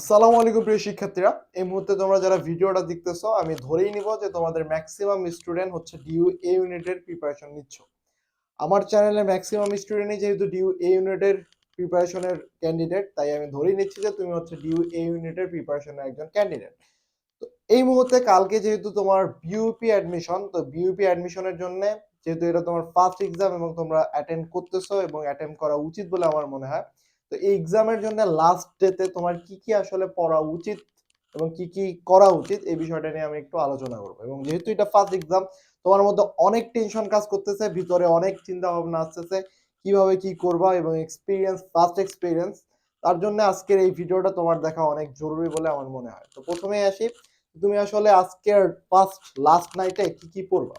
আসসালামু আলাইকুম প্রিয় শিক্ষার্থীরা। এই মুহূর্তে তোমরা যারা ভিডিওটা দেখতেছো, আমি ধরেই নিব যে তোমাদের ম্যাক্সিমাম স্টুডেন্ট হচ্ছে ডিউ এ ইউনিটের প্রিপারেশন নিচ্ছ। আমার চ্যানেলে ম্যাক্সিমাম স্টুডেন্টই যেহেতু ডিউ এ ইউনিটের প্রিপারেশনের ক্যান্ডিডেট তাই আমি ধরেই নিচ্ছি যে তুমি হচ্ছে ডিউ এ ইউনিটের প্রিপারেশনের একজন ক্যান্ডিডেট তো এই মুহূর্তে কালকে যেহেতু তোমার বিউপি অ্যাডমিশন তো বিউপি অ্যাডমিশনের জন্য যেহেতু এটা তোমার ফার্স্ট এক্সাম এবং তোমরা অ্যাটেন্ড করতেছো এবং অ্যাটেন্ড করা উচিত বলে আমার মনে হয় তো এই এক্সামের জন্য লাস্ট ডেতে তোমার কি কি আসলে পড়া উচিত এবং কি কি করা উচিত, এই বিষয়টা নিয়ে আমি একটু আলোচনা করব। এবং যেহেতু এটা ফার্স্ট এক্সাম তোমার মধ্যে অনেক টেনশন কাজ করতেছে, ভিতরে অনেক চিন্তা ভাবনা আসতেছে, কীভাবে কি করবা এবং এক্সপিরিয়েন্স ফার্স্ট এক্সপিরিয়েন্স তার জন্য আজকের এই ভিডিওটা তোমার দেখা অনেক জরুরি বলে আমার মনে হয়। তো প্রথমেই আসি, তুমি আসলে আজকের ফার্স্ট লাস্ট নাইটে কি কি পড়বা?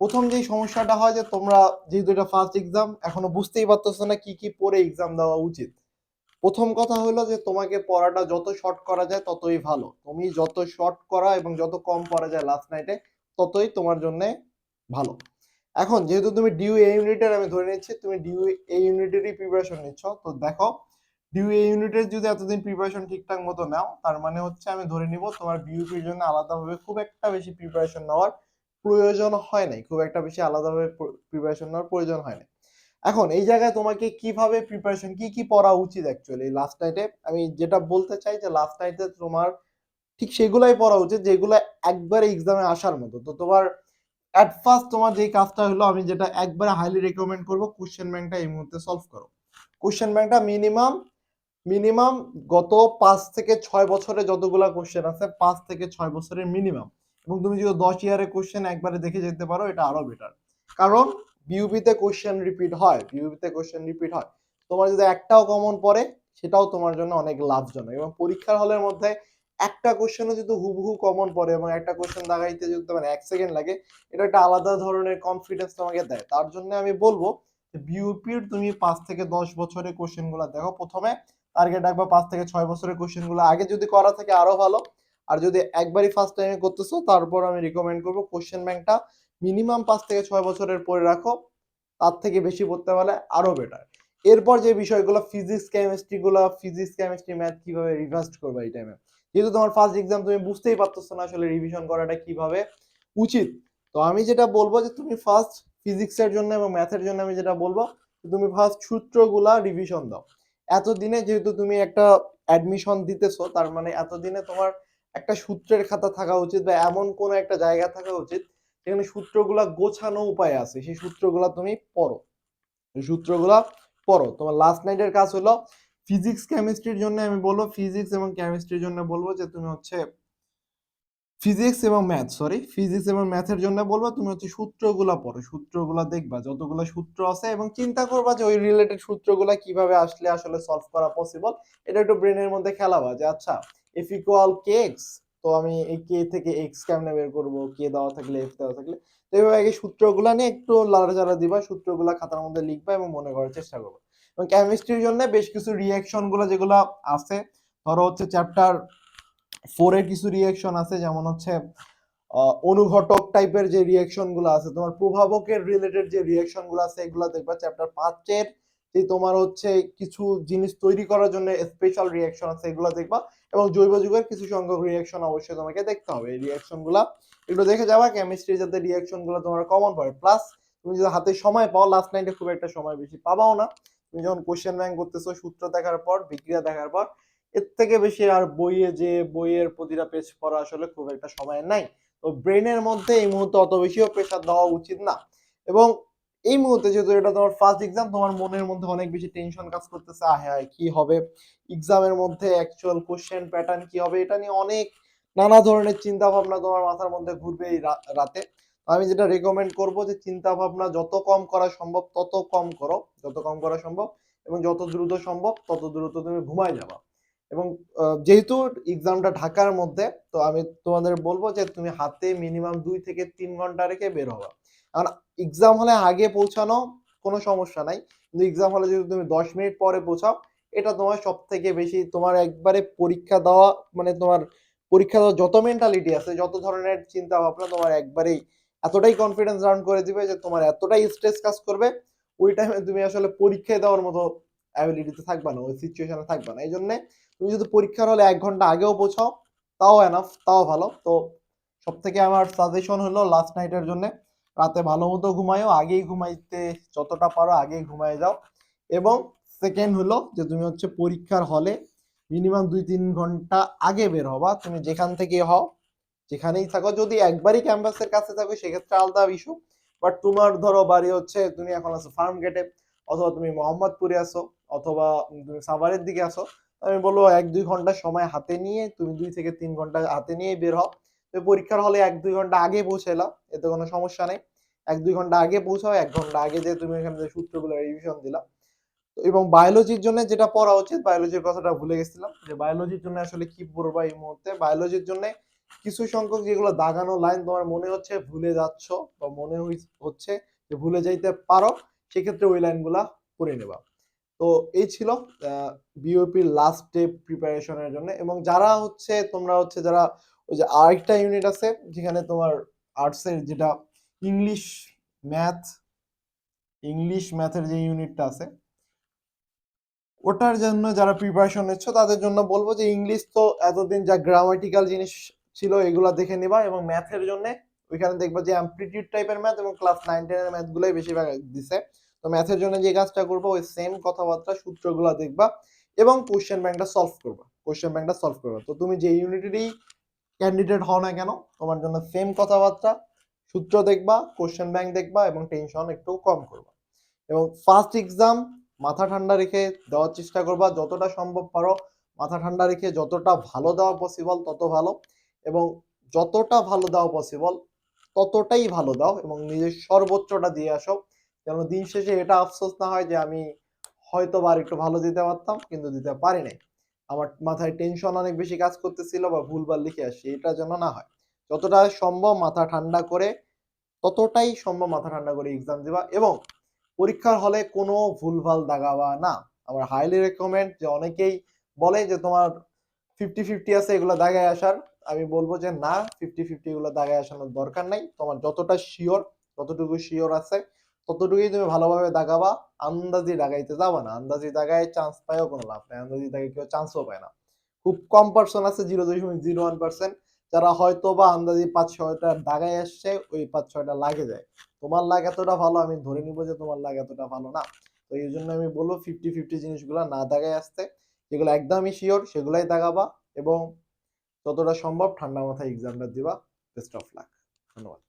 প্রথম যেই সমস্যাটা হয় যে তোমরা যেহেতু এটা ফার্স্ট এক্সাম এখনও বুঝতেই পারতেছো না কি কি পড়ে এক্সাম দেওয়া উচিত। প্রথম কথা হলো যে তোমাকে পড়াটা যত শর্ট করা যায় ততই ভালো। তুমি যত শর্ট করা এবং যত কম পড়া যায় লাস্ট নাইটে ততই তোমার জন্য ভালো। এখন যেহেতু তুমি ডিউ এ ইউনিটের আমি ধরে নিচ্ছি, তুমি ডিউ এ ইউনিটেরই প্রিপারেশন নিচ্ছ, তো দেখো ডিউ এ ইউনিটের যদি এতদিন প্রিপারেশন ঠিকঠাক মতো নাও, তার মানে হচ্ছে আমি ধরে নিব তোমার বিউপির জন্য আলাদাভাবে খুব একটা বেশি প্রিপারেশন নেওয়ার প্রয়োজন হয় নাই। খুব একটা বেশি আলাদাভাবে প্রিপারেশন নেওয়ার প্রয়োজন হয় না এখন এই জায়গায় তোমাকে কীভাবে প্রিপারেশন কি কি পড়া উচিত অ্যাকচুয়ালি লাস্ট নাইটে আমি যেটা বলতে চাই যে লাস্ট নাইটে তোমার ঠিক সেগুলাই পড়া উচিত যেগুলো একবারে এক্সামে আসার মতো। তো তোমার অ্যাট ফার্স্ট তোমার যেই কাজটা হলো আমি যেটা একবারে হাইলি রেকমেন্ড করব কোশ্চেন ব্যাংকটা এই মুহূর্তে সলভ করো। কোশ্চেন ব্যাংকটা মিনিমাম মিনিমাম গত পাঁচ থেকে ছয় বছরে যতগুলা কোশ্চেন আছে, পাঁচ থেকে ছয় বছরের মিনিমাম এবং তুমি যদি দশ ইয়ারের কোশ্চেন একবারে দেখে যেতে পারো, এটা আরও বেটার কারণ বিউপিতে কোশ্চেন রিপিট হয় বিউপিতে কোশ্চেন রিপিট হয়। তোমার যদি একটাও কমন পড়ে, সেটাও তোমার জন্য অনেক লাভজনক। এবং পরীক্ষার হলের মধ্যে একটা কোশ্চেনও যদি হুবহু কমন পড়ে এবং একটা কোশ্চেন দাগাইতে যদি তোমার এক সেকেন্ড লাগে, এটা একটা আলাদা ধরনের কনফিডেন্স তোমাকে দেয়। তার জন্য আমি বলব বিউপির তুমি পাঁচ থেকে দশ বছরের কোশ্চেনগুলা দেখো। প্রথমে টার্গেট রাখবা পাঁচ থেকে ছয় বছরের কোশ্চেনগুলো। আগে যদি করা থাকে আরও ভালো। আর যদি একবারই ফার্স্ট টাইমে করতেছো, তারপর আমি রিকমেন্ড করব কোশ্চেন ব্যাংকটা মিনিমাম পাঁচ থেকে ছয় বছরের পরে রাখো, তার থেকে বেশি পড়তে পারলে আরও বেটার এরপর যে বিষয়গুলো ফিজিক্স কেমিস্ট্রি গুলো ফিজিক্স কেমিস্ট্রি ম্যাথ কীভাবে রিভার্স করবে এই টাইমে যেহেতু তোমার ফার্স্ট এক্সাম তুমি বুঝতেই পারতেছো না আসলে রিভিশন করাটা কীভাবে উচিত। তো আমি যেটা বলব যে তুমি ফার্স্ট ফিজিক্সের জন্য এবং ম্যাথের জন্য আমি যেটা বলব, তুমি ফার্স্ট সূত্রগুলা রিভিশন দাও। এতদিনে যেহেতু তুমি একটা অ্যাডমিশন দিতেছো, তার মানে এতদিনে তোমার একটা সূত্রের খাতা থাকা উচিত বা এমন কোন একটা জায়গা থাকা উচিত যেখানে সূত্রগুলা গোছানো উপায় আছে। সেই সূত্রগুলা তুমি পড়ো। সূত্রগুলা পড়ো। তোমার লাস্ট নাইটের কাজ হলো ফিজিক্স কেমিস্ট্রির জন্য আমি বলব ফিজিক্স এবং কেমিস্ট্রির জন্য বলব যে তুমি হচ্ছে ফিজিক্স এবং ম্যাথ সরি ফিজিক্স এবং ম্যাথের জন্য বলব, তুমি হচ্ছে সূত্রগুলা পড়ো। সূত্রগুলা দেখবা, যতগুলো সূত্র আছে এবং চিন্তা করবা যে ওই রিলেটেড সূত্রগুলা কীভাবে আসলে আসলে সলভ করা পসিবল এটা একটু ব্রেনের মধ্যে খেলাবা যে আচ্ছা এফ ইকুয়াল কে এক্স তো আমি এই কে থেকে এক্স কেমনে বের করব? কে দেওয়া থাকলে এফ দেওয়া থাকলে। তো এইভাবে আগে সূত্রগুলা নিয়ে একটু লাড়াচাড়া দিবা, সূত্রগুলা খাতার মধ্যে লিখবা এবং মনে করার চেষ্টা করব। এবং কেমিস্ট্রির জন্য বেশ কিছু রিয়াকশনগুলো যেগুলো আছে, ধরো হচ্ছে চ্যাপ্টার ফোরের কিছু রিয়াকশন আছে, যেমন হচ্ছে অনুঘটক টাইপের যে রিয়াকশনগুলো আছে, তোমার প্রভাবকের রিলেটেড যে রিয়াকশনগুলো আছে, এগুলো দেখবা চ্যাপ্টার পাঁচের যে তোমার হচ্ছে কিছু জিনিস তৈরি করার জন্য স্পেশাল রিয়াকশন আছে, এগুলো দেখবা। এবং জৈব যুগের কিছু সংখ্যক রিয়াকশন অবশ্যই তোমাকে দেখতে হবে। এই রিয়াকশনগুলা এগুলো দেখে যাবা কেমিস্ট্রি যাতে রিয়াকশনগুলো তোমার কমন পড়ে প্লাস তুমি যদি হাতে সময় পাও লাস্ট নাইটে খুব একটা সময় বেশি পাবাও না। তুমি যখন কোশ্চেন ব্যাংক করতেছো, সূত্র দেখার পর, বিক্রিয়া দেখার পর, এর থেকে বেশি আর বইয়ে যে বইয়ের প্রতিটা পেজ পড়া আসলে খুব একটা সময় নাই। তো ব্রেনের মধ্যে এই মুহূর্তে অত বেশিও প্রেশার দেওয়া উচিত না। এবং এই মুহূর্তে যেহেতু এটা তোমার ফার্স্ট এক্সাম তোমার মনের মধ্যে অনেক বেশি টেনশন কাজ করতেছে। আহে কি হবে? এক্সামের মধ্যে অ্যাকচুয়াল কোশ্চেন প্যাটার্ন কি হবে? এটা নিয়ে অনেক নানা ধরনের চিন্তা ভাবনা তোমার মাথার মধ্যে ঘুরবে এই রাতে। আমি যেটা রেকমেন্ড করব যে চিন্তা ভাবনা যত কম করা সম্ভব, তত কম করো। যত কম করা সম্ভব এবং যত দ্রুত সম্ভব, তত দ্রুত তুমি ঘুমায় যাবা। এবং যেহেতু এক্সামটা ঢাকার মধ্যে, তো আমি তোমাদের বলব যে, তুমি হাতে মিনিমাম দুই থেকে তিন ঘণ্টা রেখে বের হবা। কারণ এক্সাম হলে আগে পৌঁছানো কোনো সমস্যা নাই। কিন্তু এক্সাম হলে যদি তুমি দশ মিনিট পরে পৌঁছাও, এটা তোমার সব থেকে বেশি তোমার একবারে পরীক্ষা দেওয়া মানে তোমার পরীক্ষা দেওয়ার যত মেন্টালিটি আছে, যত ধরনের চিন্তা ভাবনা তোমার একবারেই এতটাই কনফিডেন্স রাউন্ড করে দিবে যে তোমার এতটাই স্ট্রেস কাজ করবে, ওই টাইমে তুমি আসলে পরীক্ষায় দেওয়ার মতো অ্যাবিলিটিতে থাকবে না, ওই সিচুয়েশনে থাকবে না। এই জন্য তুমি যদি পরীক্ষার হলে এক ঘণ্টা আগেও পৌঁছাও, তাও এনাফ তাও ভালো। তো সব থেকে আমার সাজেশন হলো লাস্ট নাইটের জন্য রাতে ভালো মতো ঘুমায়ও আগেই ঘুমাইতে যতটা পারো আগেই ঘুমায় যাও। এবং সেকেন্ড হলো যে তুমি হচ্ছে পরীক্ষার হলে মিনিমাম দুই তিন ঘণ্টা আগে বের হবা। তুমি যেখান থেকে হও, যেখানেই থাকো। যদি একবারই ক্যাম্পাসের কাছে থাকো, সেক্ষেত্রে আলাদা ইস্যু বাট তোমার ধরো বাড়ি হচ্ছে, তুমি এখন আছো ফার্ম গেটে অথবা তুমি মোহাম্মদপুরে আসো অথবা তুমি সাভারের দিকে আসো আমি বলব এক দুই ঘণ্টা সময় হাতে নিয়ে, তুমি দুই থেকে তিন ঘণ্টা হাতে নিয়ে বের হও। তুমি পরীক্ষার হলে এক দুই ঘণ্টা আগে পৌঁছে এলাও এতে কোনো সমস্যা নেই। এক দুই ঘণ্টা আগে পৌঁছাও, এক ঘণ্টা আগে যে তুমি এখান থেকে সূত্রগুলো রিভিশন দিলা। তো এবং বায়োলজির জন্য যেটা পড়া উচিত বায়োলজির কথাটা ভুলে গেছিলাম, যে বায়োলজির জন্য আসলে কি পড়বা এই মুহূর্তে? বায়োলজির জন্য কিছু সংখ্যক যেগুলো দাগানো লাইন তোমার মনে হচ্ছে ভুলে যাচ্ছ, বা মনে হচ্ছে যে ভুলে যাইতে পারো, সেক্ষেত্রে ওই লাইনগুলা পড়ে নেবা। তো এই ছিল বিওপির লাস্ট ডে প্রিপারেশনের জন্য। এবং যারা হচ্ছে, তোমরা হচ্ছে যারা ওই যে আরেকটা ইউনিট আছে, যেখানে তোমার আর্টসের যেটা ইংলিশ ম্যাথ ইংলিশ ম্যাথের যে ইউনিটটা আছে, ওটার জন্য যারা প্রিপারেশন নিচ্ছ, তাদের জন্য বলব যে ইংলিশ তো এতদিন যা গ্রামাটিক্যাল জিনিস ছিল, এগুলো দেখে নিবা এবং ম্যাথের জন্য ওইখানে দেখবা যে অ্যাম্প্লিটিউড টাইপের ম্যাথ এবং ক্লাস নাইন টেনের ম্যাথগুলোই বেশিরভাগ দিছে। তো ম্যাথের জন্য যে কাজটা করব, ওই সেম কথাবার্তা, সূত্রগুলো দেখবা এবং কোশ্চেন ব্যাংকটা সলভ করবা কোশ্চেন ব্যাংকটা সলভ করবা। তো তুমি যে ইউনিটেরই ক্যান্ডিডেট হও না কেন, তোমার জন্য সেম কথাবার্তা, সূত্র দেখবা কোশ্চেন ব্যাংক দেখবা এবং টেনশন একটু কম করবা। এবং ফার্স্ট এক্সাম মাথা ঠান্ডা রেখে দেওয়ার চেষ্টা করবা, যতটা সম্ভব পারো, মাথা ঠান্ডা রেখে যতটা ভালো দেওয়া পসিবল তত ভালো। এবং যতটা ভালো দেওয়া পসিবল ততটাই ভালো দাও এবং নিজের সর্বোচ্চটা দিয়ে আসো। যেন দিন শেষে এটা আফসোস না হয় যে আমি হয়তো বা আর একটু ভালো দিতে পারতাম, কিন্তু দিতে পারি নাই। আমার মাথায় টেনশন অনেক বেশি কাজ করতেছিল বা ভুলভাল লিখে আসছি, এটা যেন না হয়। যতটা সম্ভব মাথা ঠান্ডা করে, ততটাই সম্ভব মাথা ঠান্ডা করে এক্সাম দিবা এবং পরীক্ষার হলে কোনো ভুলভাল দাগাবা না। আমার হাইলি রেকমেন্ড যে অনেকেই বলে যে তোমার ফিফটি ফিফটি আছে, এগুলো দাগায় আসার। আমি বলব যে না ফিফটি ফিফটি এগুলো দাগায় আসানোর দরকার নাই। তোমার যতটা শিওর যতটুকু শিওর আছে ততটুকুই তুমি ভালোভাবে দাগাবা আন্দাজি দাগাইতে যাবা না। আন্দাজি দাগায় চান্স পায়ও কোনো লাভ নাই। আন্দাজি দাগায় কেউ চান্সও পায় না। খুব কম পার্সন আছে জিরো দশমিক জিরো ওয়ান পার্সেন্ট যারা হয়তো বা আন্দাজি পাঁচ ছয়টা দাগায় আসছে, ওই পাঁচ ছয়টা লাগে যায়। তোমার লাগ এতটা ভালো, আমি ধরে নিব যে তোমার লাগ এতটা ভালো না। তো এই জন্য আমি বলব ফিফটি ফিফটি জিনিসগুলো না দাগায় আসতে, যেগুলো একদমই শিওর সেগুলাই দাগাবা এবং যতটা সম্ভব ঠান্ডা মাথায় এক্সামটা দিবা। বেস্ট অফ লাক ধন্যবাদ।